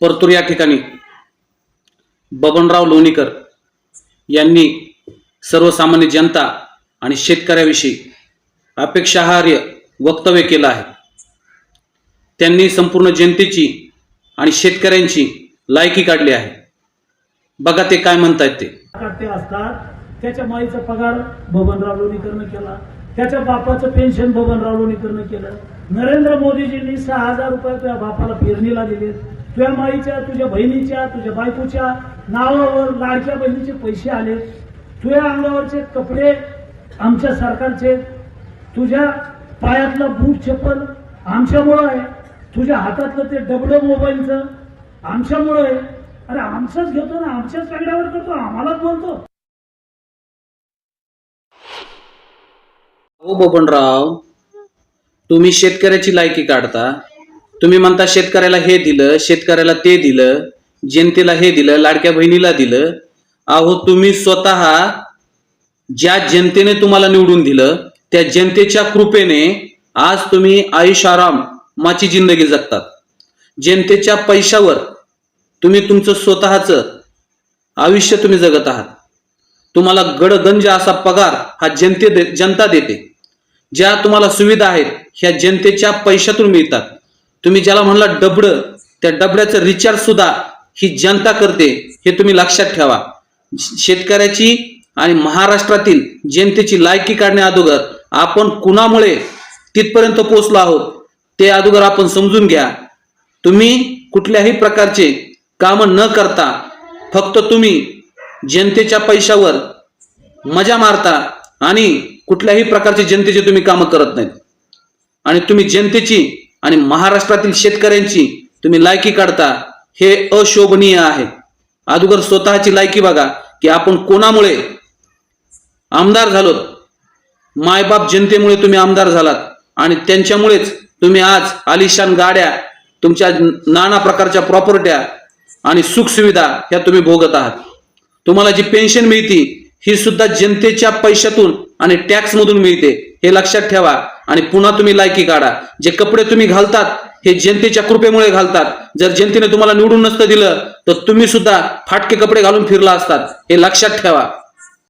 परतूर या ठिकाणी बबनराव लोणीकर यांनी सर्वसामान्य जनता आणि शेतकऱ्याविषयी अपेक्षाहार्य वक्तव्य केलं आहे. त्यांनी संपूर्ण जनतेची आणि शेतकऱ्यांची लायकी काढली आहे. बघा ते काय म्हणतायत ते. असतात. त्याच्या माईचा पगार बबनराव लोणीकरनं केला. त्याच्या बापाचं पेन्शन बबनराव लोणीकरनं केलं. नरेंद्र मोदीजींनी सहा हजार रुपये त्या बापाला पेरणीला दिले तुझ्या माईच्या तुझ्या बहिणीच्या तुझ्या बायकोच्या नावावर लाडक्या बहिणीचे पैसे आले. तुझ्या अंगावरचे कपडे आमच्या सरकारचे. तुझ्या पायातलं बूट चप्पल आमच्यामुळं आहे. तुझ्या हातातलं ते डबडं मोबाईलचं आमच्यामुळं आहे. अरे आमचंच घेतो ना आमच्याच सगळ्यावर करतो आम्हालाच बोलतो. हो बबनराव तुम्ही शेतकऱ्याची लायकी काढता? तुम्ही म्हणता शेतकऱ्याला हे दिलं शेतकऱ्याला ते दिलं जनतेला हे दिलं लाडक्या बहिणीला दिलं. अहो तुम्ही स्वतः ज्या जनतेने तुम्हाला निवडून दिलं त्या जनतेच्या कृपेने आज तुम्ही आयुष्याराम माची जिंदगी जगतात. जनतेच्या पैशावर तुम्ही तुमचं स्वतःचं आयुष्य तुम्ही जगत आहात. तुम्हाला गडगंज असा पगार हा जनते दे- जनता देते. ज्या तुम्हाला सुविधा आहेत ह्या जनतेच्या पैशातून मिळतात. तुम्ही ज्याला म्हणला डबड त्या डबड्याचं रिचार्ज सुद्धा ही जनता करते हे तुम्ही लक्षात ठेवा. शेतकऱ्याची आणि महाराष्ट्रातील जनतेची लायकी काढण्या अगोदर आपण कुणामुळे तिथपर्यंत पोहोचलो आहोत ते अगोदर आपण समजून घ्या. तुम्ही कुठल्याही प्रकारचे कामं न करता फक्त तुम्ही जनतेच्या पैशावर मजा मारता आणि कुठल्याही प्रकारचे जनतेचे तुम्ही कामं करत नाहीत. आणि तुम्ही जनतेची आणि महाराष्ट्रातील शेतकऱ्यांची तुम्ही लायकी काढता हे अशोभनीय आहे. अगोदर स्वतःची लायकी बघा की आपण कोणामुळे आमदार झालो मायबाप जनतेमुळे तुम्ही आमदार झालात आणि त्यांच्यामुळेच तुम्ही आज आलिशान गाड्या तुमच्या नाना प्रकारच्या प्रॉपर्ट्या आणि सुखसुविधा ह्या तुम्ही भोगत आहात. तुम्हाला जी पेन्शन मिळती ही सुद्धा जनतेच्या पैशातून आणि टॅक्स मधून मिळते. हे लक्षात ठेवा. आणि पुन्हा तुम्ही लायकी काढा. जे कपडे तुम्ही घालतात हे जनतेच्या कृपेमुळे घालतात. जर जनतेने तुम्हाला निवडून नसतं दिलं तर तुम्ही सुद्धा फाटके कपडे घालून फिरला असतात. हे लक्षात ठेवा.